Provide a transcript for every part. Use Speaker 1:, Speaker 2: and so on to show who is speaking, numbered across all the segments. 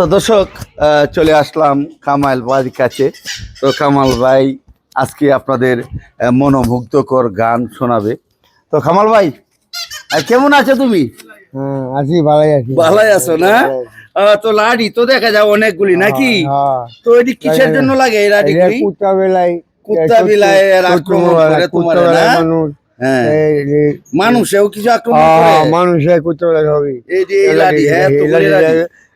Speaker 1: তো দর্শক চলে আসলাম কামাল ভাইয়ের কাছে। তো কামাল ভাই আজকে আপনাদের মনোমুগ্ধকর গান শোনাবে। তো কামাল ভাই কেমন আছো তুমি?
Speaker 2: হ্যাঁ আছি ভালোই আছি।
Speaker 1: ভালোই আছো না? তো লাড়ি তো দেখা যায় অনেকগুলি নাকি?
Speaker 2: হ্যাঁ।
Speaker 1: তো এটি কিসের জন্য লাগে এই লাড়িগুলি?
Speaker 2: কুত্তা বেলায়
Speaker 1: কুত্তা বিলায় আক্রমণ করে তোমার না? হ্যাঁ মানুষেও কিছু আক্রমণ করে।
Speaker 2: হ্যাঁ,
Speaker 1: এই যে এই লাড়ি, হ্যাঁ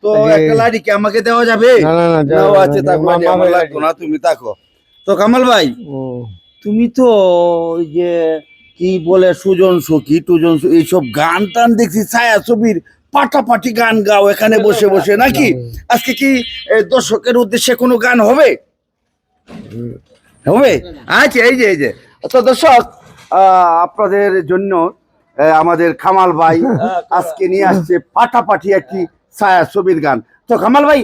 Speaker 1: তো একটা লাড়ি কি আমাকে দেওয়া যাবে?
Speaker 2: না না না
Speaker 1: আছে তাকো আমার লাগতো না তুমি তাকো। তো কামাল ভাই। তুমি তো ওই যে কি বলে সুজন সখী টুজন সখী, এইসব গান টান দেখছি ছায়া ছবির পাটাপাটি গান গাও এখানে বসে বসে নাকি? আজকে কি দর্শকের উদ্দেশ্যে কোনো গান হবে? হবে? আচ্ছা এই যে এই যে। তো দর্শক আপনাদের জন্য আমাদের কামাল ভাই আজকে নিয়ে আসছে পাটাপাটি একটি ছায়া ছবির গান। তো কামাল ভাই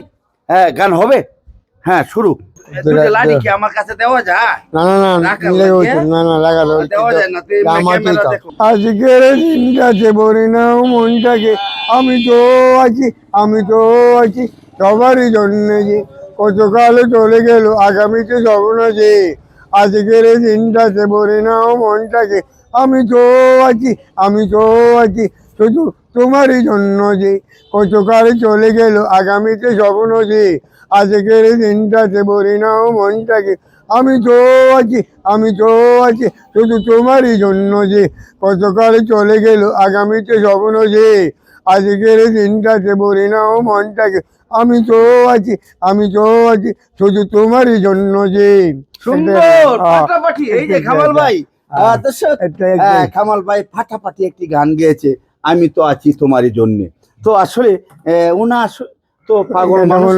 Speaker 1: হ্যাঁ গান হবে? হ্যাঁ শুরু। আমার কাছে দেওয়া যায়?
Speaker 2: না না না না না লাগালো
Speaker 1: দেওয়া যায় না।
Speaker 2: আজকের দিনটাতে বলি মনটাকে। আমি তো আছি আমি তো আছি সবারই জন্য যে কত কাল চলে গেল আগামীতে স্বপ্ন যে। আজকের দিনটাতে বলি নাও মনটাকে। আমি তো আছি, আমি তো আছি, শুধু তোমারই জন্য যে কত কাল চলে গেল আগামীতে স্বপ্ন যে। আজকের দিনটাতে বলি নাও মনটাকে। আমি তো আছি, আমি তো আছি, শুধু তোমারই জন্য যে কতকাল চলে গেল আগামীতে স্বপ্ন যে। আজকের দিনটাতে বলি নাও মনটাকে আমি তো আছি আমি তো আছি শুধু তোমারই জন্য যে।
Speaker 1: সুন্দর
Speaker 2: হ্যাঁ,
Speaker 1: ফাটাফাটি। এই যে কামাল ভাই। হ্যাঁ, কামাল ভাই ফাটাফাটি একটি গান গেয়েছে আমি তো আছি তোমারই জন্যে। তো আসলে আস- তো পাগল মানুষ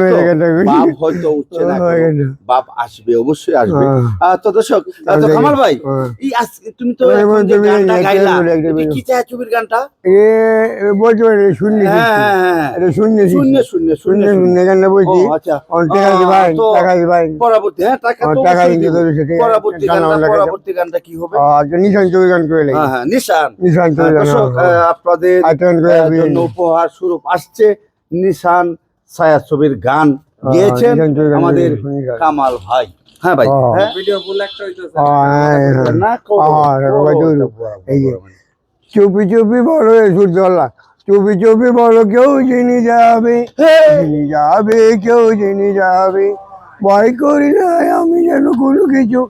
Speaker 1: বাপ হয়তো উঠছে না
Speaker 2: হয়ে।
Speaker 1: বাপ আসবে অবশ্যই আসবে
Speaker 2: হ্যাঁ।
Speaker 1: তো দর্শক তো কামাল ভাই
Speaker 2: হ্যাঁ।
Speaker 1: এই তুমি তো গানটা গাইলা। কি ছায়া ছবির গানটা
Speaker 2: এ বলতে পারি
Speaker 1: হ্যাঁ হ্যাঁ হ্যাঁ
Speaker 2: এটা বলছি
Speaker 1: আচ্ছা।
Speaker 2: টাকা দিবাই টাকা দিবাই
Speaker 1: পরবর্তী হ্যাঁ টাকা তো
Speaker 2: টাকা দিতে। হবে, সেটাই
Speaker 1: পরবর্তী গানটা পরবর্তী গানটা কি হবে
Speaker 2: আচ্ছা নিশান চৌধুরী গান করে লাগে
Speaker 1: হ্যাঁ হ্যাঁ নিশান
Speaker 2: নিশান চৌধুরী গান হ্যাঁ।
Speaker 1: আপনাদের
Speaker 2: দিন।
Speaker 1: জন্য উপহার স্বরূপ আসছে নিশান ছায়া ছবির গান
Speaker 2: হ্যাঁ,
Speaker 1: গিয়েছেন আমাদের। কামাল ভাই। হ্যাঁ ভাই।
Speaker 2: চুপি চুপি বলো সূর্যলা চুপি চুপি বলো কেউ জেনে যাবে। জেনে যাবে কেউ জেনে যাবে। ভয় করি না আমি যেন কোনো কিছু।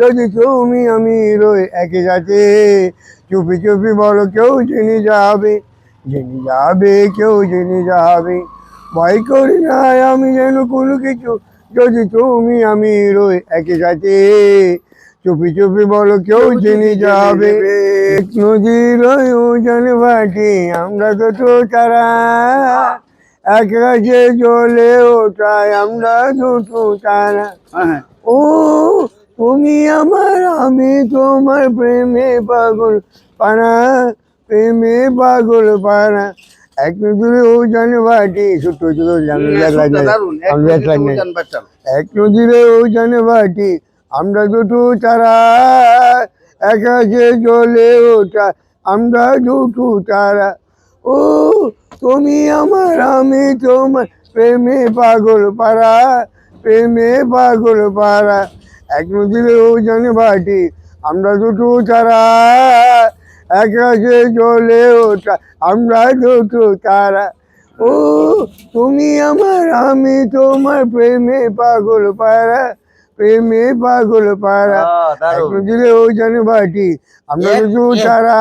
Speaker 2: যদি তুমি আমি রয়ে একে সাথে চুপি চুপি বলো কেউ জেনে যাবে। জেনে যাবে কেউ জেনে যাবে। ভয় করি না আমি যেন কোনো কিছু। যদি তুমি আমি রই একই সাথে চুপি চুপি বলো কেউ চিনি যাবে। নদীর ওজন ভাটি আমরা কত তারা এক কাছে চলে ওঠায় আমরা দুটো তারা। ও তুমি আমার আমি তোমার প্রেমে পাগল পানা প্রেমে পাগল পানা এক নদীর ওজন ভাটি ছোট্ট ছোট জানো
Speaker 1: শুনতে দারুণ, এক
Speaker 2: আমি
Speaker 1: মিনিটে
Speaker 2: এক লাইন
Speaker 1: উজান বাটাল।
Speaker 2: এক নদীরে ওজানে বাটি আমরা দুটো তারা একাছে চলে ওঠা আমরা দুটো তারা ও তুমি আমার আমি তোমার প্রেমে পাগল পারা প্রেমে পাগল পারা এক নদীরে ওজানে বাটি আমরা দুটো তারা একাছে চলে ওঠা আমরা দুটো তারা। ও তুমি আমার আমি তোমার প্রেমে পাগল পারা প্রেমে পাগল পারা
Speaker 1: আহ, দারুণ।
Speaker 2: এক দিলে ওই জানে বাটি আমরা
Speaker 1: এক-
Speaker 2: দুটো
Speaker 1: এক-
Speaker 2: তারা।